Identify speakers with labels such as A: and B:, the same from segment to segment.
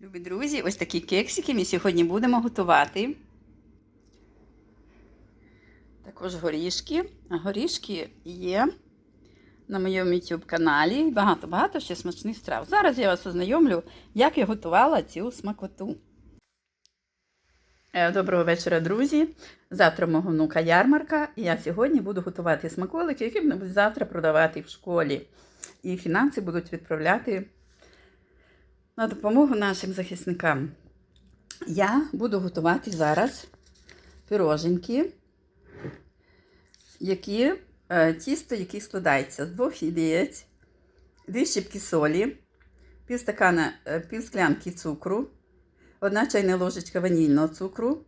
A: Любі друзі, ось такі кексики ми сьогодні будемо готувати. Також горішки. А горішки є на моєму YouTube каналі. Багато-багато ще смачних страв. Зараз я вас ознайомлю, як я готувала цю смакоту. Е, Доброго вечора, друзі. Завтра мого внука ярмарка, і я сьогодні буду готувати смаколики, які будуть завтра продавати в школі. І фінанси будуть відправляти на допомогу нашим захисникам. Я буду готувати зараз пироженки, які, е, тісто, яке складається з двох яєць, дві щіпки солі, пів стакана, е, пів склянки цукру, одна чайна ложечка ванільного цукру,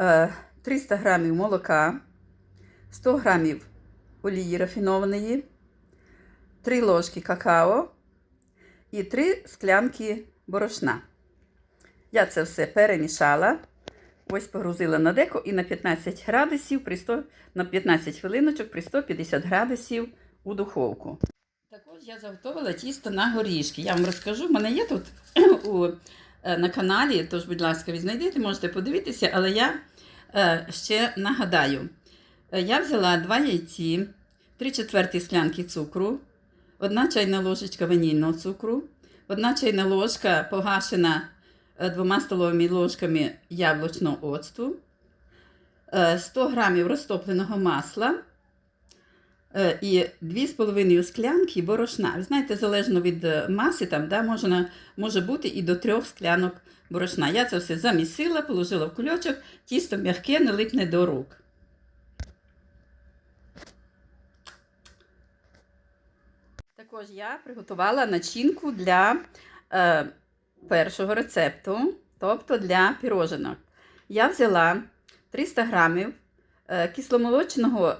A: е, 300 грамів молока, 100 грамів олії рафінованої, 3 ложки какао і 3 склянки борошна. Я це все перемішала. Ось погрузила на деко і на 15 градусів при 100, на 15 хвилиночок при 150 градусів у духовку. Також я заготовила тісто на горішки. Я вам розкажу, в мене є тут у, е, на каналі, тож, будь ласка, відзнайдете, можете подивитися, але я е, ще нагадаю. Е, Я взяла 2 яйці, 3 четверті склянки цукру, одна чайна ложечка ванільного цукру, одна чайна ложка погашена е, двома столовими ложками яблучного оцту, е, 100 грамів розтопленого масла е, і 2,5 склянки борошна. Ви знаєте, залежно від е, маси, там, да, можна, може бути і до 3 склянок борошна. Я це все замісила, положила в кульочок, тісто м'яке, не липне до рук. Також я приготувала начинку для е, першого рецепту, тобто для піроженок. Я взяла 300 грамів е, кисломолочного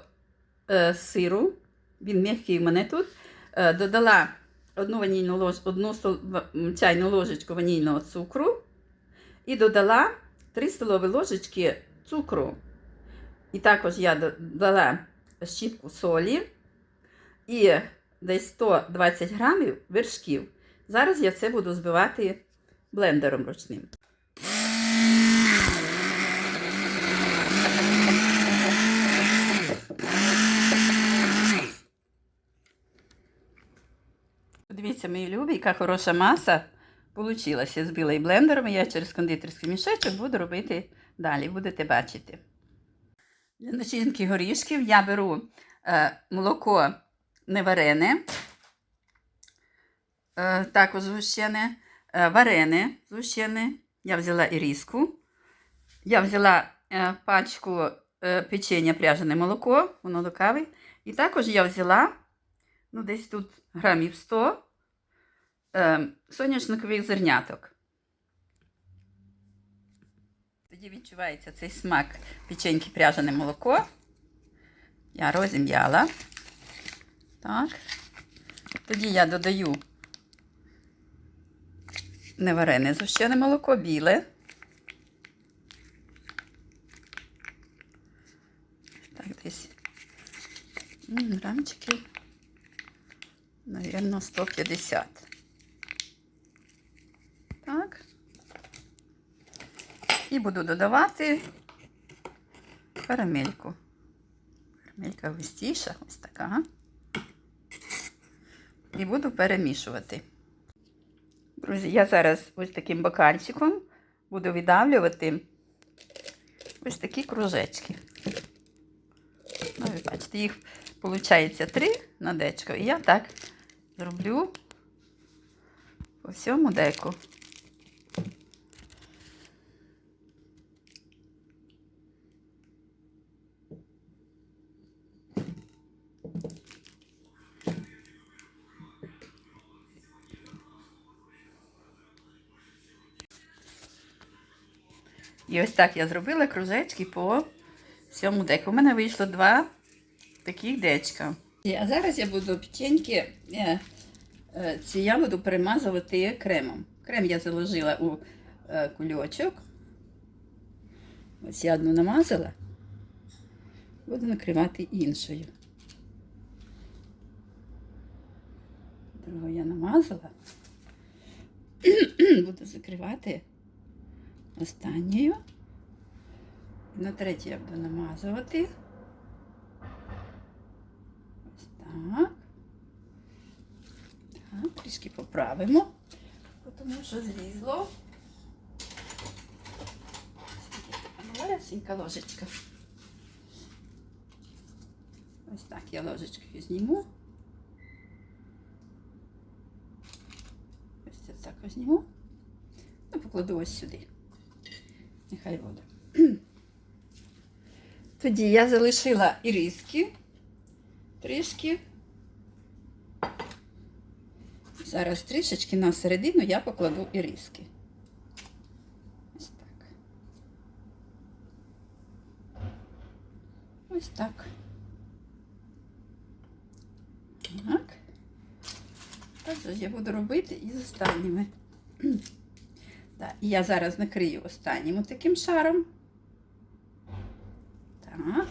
A: е, сиру, він м'який в мене тут, е, додала одну, ванільну лож, одну чайну ложечку ванільного цукру і додала 3 столові ложечки цукру. І також я додала щіпку солі і десь 120 грамів вершків. Зараз я це буду збивати блендером ручним. Подивіться, мої любі, яка хороша маса получилася з білим блендером. Я через кондитерський мішечок буду робити далі, будете бачити. Для начинки горішків я беру е, молоко неварене, е, також згущене, е, варене згущене. Я взяла іриску. Я взяла е, пачку е, печення пряжене молоко, воно до кави. І також я взяла, ну, десь тут грамів 100 е, соняшникових зерняток. Тоді відчувається цей смак печеньки пряжене молоко. Я розім'яла. Так. Тоді я додаю неварене згущене молоко, біле. Так, десь м, грамчиків, навірно, 150. Так. І буду додавати карамельку. Карамелька густіша, ось така. І буду перемішувати. Друзі, я зараз ось таким бокальчиком буду віддавлювати ось такі кружечки. Ну, ви бачите, їх виходить три на дечко. І я так зроблю по всьому деку. І ось так я зробила кружечки по всьому деку. У мене вийшло два таких дечка. А зараз я буду печеньки, е, е, ці я буду перемазувати кремом. Крем я заложила у е, кульочок. Ось я одну намазала. Буду накривати іншою. Другу я намазала. буду закривати останньою. На третій я буду намазувати. Ось так. Так, трішки поправимо, тому що злізло. Малесенька ложечка. Ось так я ложечкою зніму. Ось це так зніму. Ну, покладу ось сюди. Нехай буде. Тоді я залишила іріски трішки. Зараз трішечки на середину я покладу іріски. Ось так. Ось так. Так. Так же я буду робити і з останніми. Так, я зараз накрию останнім таким шаром. Так.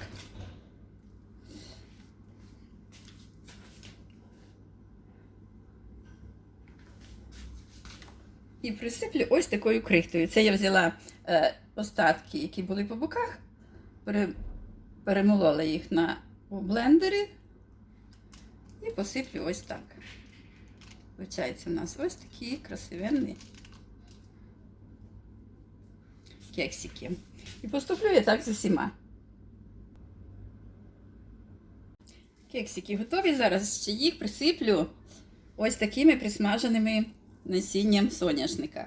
A: І присиплю ось такою крихтою. Це я взяла е, остатки, які були по боках, пере, перемолола їх на у блендері і посиплю ось так. Получається у нас ось такі красивенні кексики. І поступлю я так з усіма. Кексики готові. Зараз ще їх присиплю ось такими присмаженими насінням соняшника.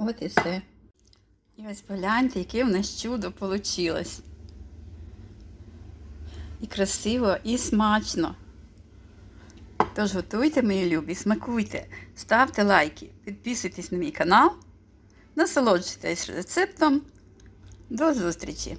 A: От і все. І ось погляньте, яке в нас чудо вийшло. І красиво, і смачно. Тож готуйте, мої любі, смакуйте, ставте лайки, підписуйтесь на мій канал, насолоджуйтесь рецептом. До зустрічі!